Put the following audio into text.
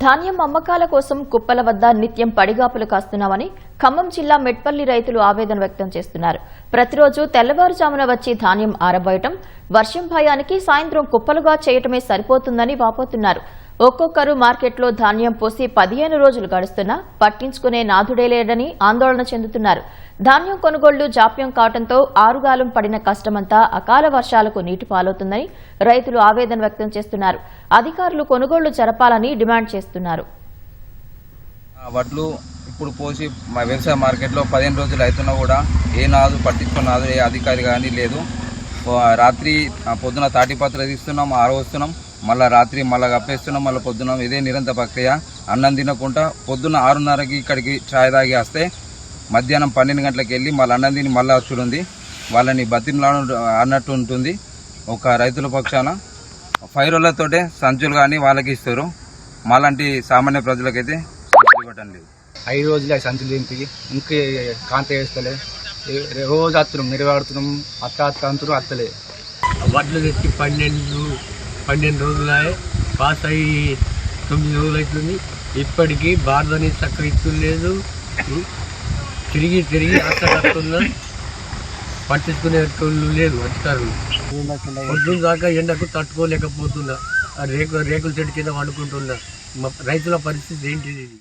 ధాన్యం అమ్మకాల కోసం కుప్పల వద్ద నిత్యం పడిగాపులు కాస్తున్నామని ఖమ్మం జిల్లా మెట్పల్లి రైతులు ఆవేదన వ్యక్తం చేస్తున్నారు. ప్రతిరోజు తెల్లవారుజామున వచ్చి ధాన్యం ఆరబోయటం వర్షం భయానికి సాయంత్రం కుప్పలుగా చేయటమే సరిపోతుందని వాపోతున్నారు. ఒక్కొక్కరు మార్కెట్లో ధాన్యం పోసి పదిహేను రోజులు గడుస్తున్నా పట్టించుకునే నాథుడే లేడని ఆందోళన చెందుతున్నారు. ధాన్యం కొనుగోళ్ళు జాప్యం కావడంతో ఆరుగాలం పడిన కష్టమంతా అకాల వర్షాలకు నీటి పాలవుతుందని రైతులు ఆవేదన వ్యక్తం చేస్తున్నారు. అధికారులు కొనుగోళ్ళు జరపాలని డిమాండ్ చేస్తున్నారు. వడ్లు ఇప్పుడు పోసి వ్యవసాయ మార్కెట్లో పదిహేను రోజులు అవుతున్నా కూడా ఏ నాదు పట్టించుకున్న నాదు ఏ అధికారి కానీ లేదు. రాత్రి ఆ పొద్దున తాటిపత్ర తీస్తున్నాం ఆరవస్తున్నాం మళ్ళీ రాత్రి మళ్ళీ కప్పేస్తున్నాం మళ్ళీ పొద్దున ఇదే నిరంతర ప్రక్రియ. అన్నం తినకుండా పొద్దున్న ఆరున్నరకి ఇక్కడికి ఛాయ్ తాగి వస్తే మధ్యాహ్నం పన్నెండు గంటలకు వెళ్ళి మళ్ళీ అన్నం తిని మళ్ళీ వచ్చుడుంది వాళ్ళని బతిమలాడ అన్నట్టు ఉంటుంది. ఒక రైతుల పక్షాన ఫైరోలతోటే సంచులు కానీ వాళ్ళకి ఇస్తారు. మాలాంటి సామాన్య ప్రజలకైతే సంచులు ఇవ్వటం లేదు. ఐదు రోజులు సంచులు దింపి ఇంకే కాంత వేస్తలే. రోజు అత్తున్నాం నిలబడుతున్నాం అత్త అత్త అంటున్నాం అత్తలే. వడ్లు తెచ్చి పన్నెండు పన్నెండు రోజులాయే పాస్ అయ్యి తొమ్మిది రోజులు అవుతుంది ఇప్పటికీ భారతని చక్కగా లేదు. తిరిగి తిరిగి అత్తగస్తున్నా పట్టించుకునేటోళ్ళు లేదు అధికారులు. పొద్దున దాకా ఎండకు తట్టుకోలేకపోతున్నా. ఆ రేకు రేకుల చెట్టు కింద వండుకుంటున్నా. రైతుల పరిస్థితి ఏంటిది? ఇది